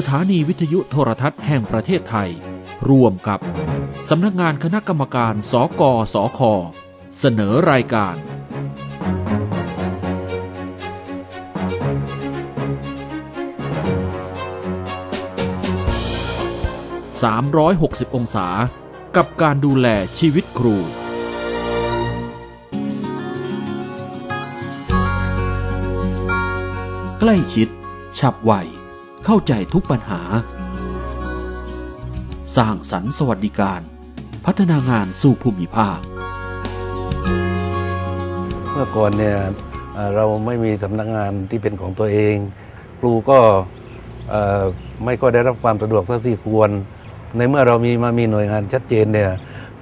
สถานีวิทยุโทรทัศน์แห่งประเทศไทย ร่วมกับ สำนักงานคณะกรรมการ สกสค เสนอรายการ 360 องศา กับการดูแลชีวิตครูใกล้ชิด ฉับไว เข้าใจทุกปัญหา สร้างสรรค์สวัสดิการ พัฒนางานสู่ภูมิภาค เมื่อก่อนเนี่ยเราไม่มีสำนักงานที่เป็นของตัวเอง ครูก็ไม่ก็ได้รับความสะดวกเท่าที่ควร ในเมื่อเรามีมามีหน่วยงานชัดเจนเนี่ย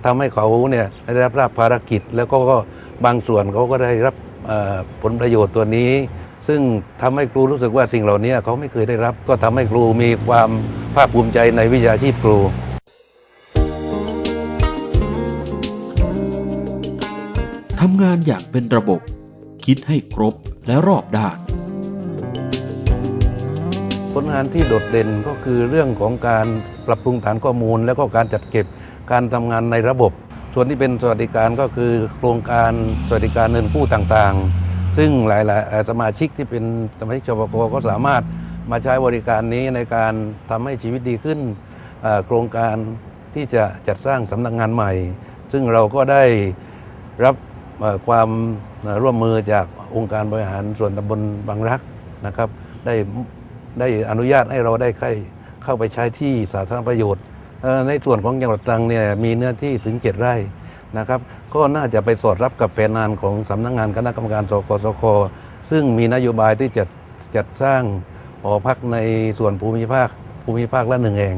ทำให้เขาเนี่ยได้รับภารกิจแล้วก็บางส่วนเขาก็ได้รับผลประโยชน์ตัวนี้ ซึ่งทำให้ครูรู้สึกว่าสิ่งเหล่านี้เขาไม่เคยได้รับ ก็ทำให้ครูมีความภาคภูมิใจในวิชาชีพครูทำงานอย่างเป็นระบบ คิดให้ครบและรอบด้าน ผลงานที่โดดเด่นก็คือเรื่องของการปรับปรุงฐานข้อมูล แล้วก็การจัดเก็บการทำงานในระบบ ส่วนที่เป็นสวัสดิการก็คือโครงการสวัสดิการเงินกู้ต่างๆ ซึ่งหลายๆสมาชิกที่เป็นสมาชิกชปกก็สามารถมาใช้บริการนี้ในการทำให้ชีวิตดีขึ้น โครงการที่จะจัดสร้างสำนักงานใหม่ ซึ่งเราก็ได้รับความร่วมมือจากองค์การบริหารส่วนตำบลบางรักนะครับ ได้ได้อนุญาตให้เราได้เข้าเข้าไปใช้ที่สาธารณประโยชน์ ในส่วนของจังหวัดตรังเนี่ยมีเนื้อที่ถึง 7 ไร่ นะครับก็น่าจะไปสอดรับกับแผนงานของสำนักงานคณะกรรมการสกสคซึ่งมีนโยบายที่จะจัดสร้างหอพักในส่วนภูมิภาคภูมิภาคละหนึ่งแห่ง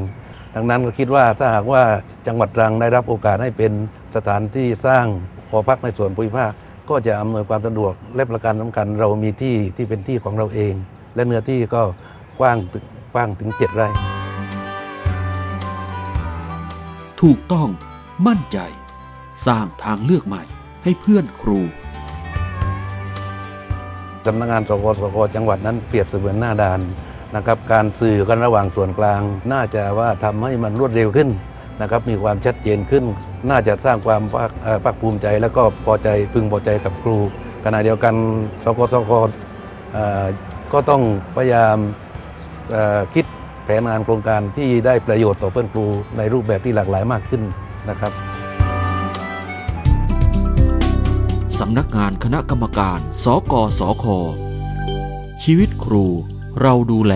ดังนั้นก็คิดว่าถ้าหากว่าจังหวัดตรังได้รับโอกาสให้เป็นสถานที่สร้างหอพักในส่วนภูมิภาค ก็จะอำนวยความสะดวกและประการสำคัญเรามีที่ที่เป็นที่ของเราเอง และเนื้อที่ก็กว้างถึงกว้างถึงเจ็ดไร่ ถูกต้องมั่นใจ สร้างทางเลือกใหม่ให้เพื่อนครูสำนักงานสกสคจังหวัดนั้นเปรียบเสมือนหน้าด่านนะครับการสื่อกันระหว่างส่วนกลาง น่าจะว่าทำให้มันรวดเร็วขึ้นนะครับมีความชัดเจนขึ้น น่าจะสร้างความภาคภูมิใจ แล้วก็พอใจพึงพอใจกับครูขณะเดียวกันสกสคก็ต้องพยายามคิดแผนงานโครงการที่ได้ประโยชน์ต่อเพื่อนครูในรูปแบบที่หลากหลายมากขึ้นนะครับ สำนักงานคณะกรรมการ สกสค ชีวิตครูเราดูแล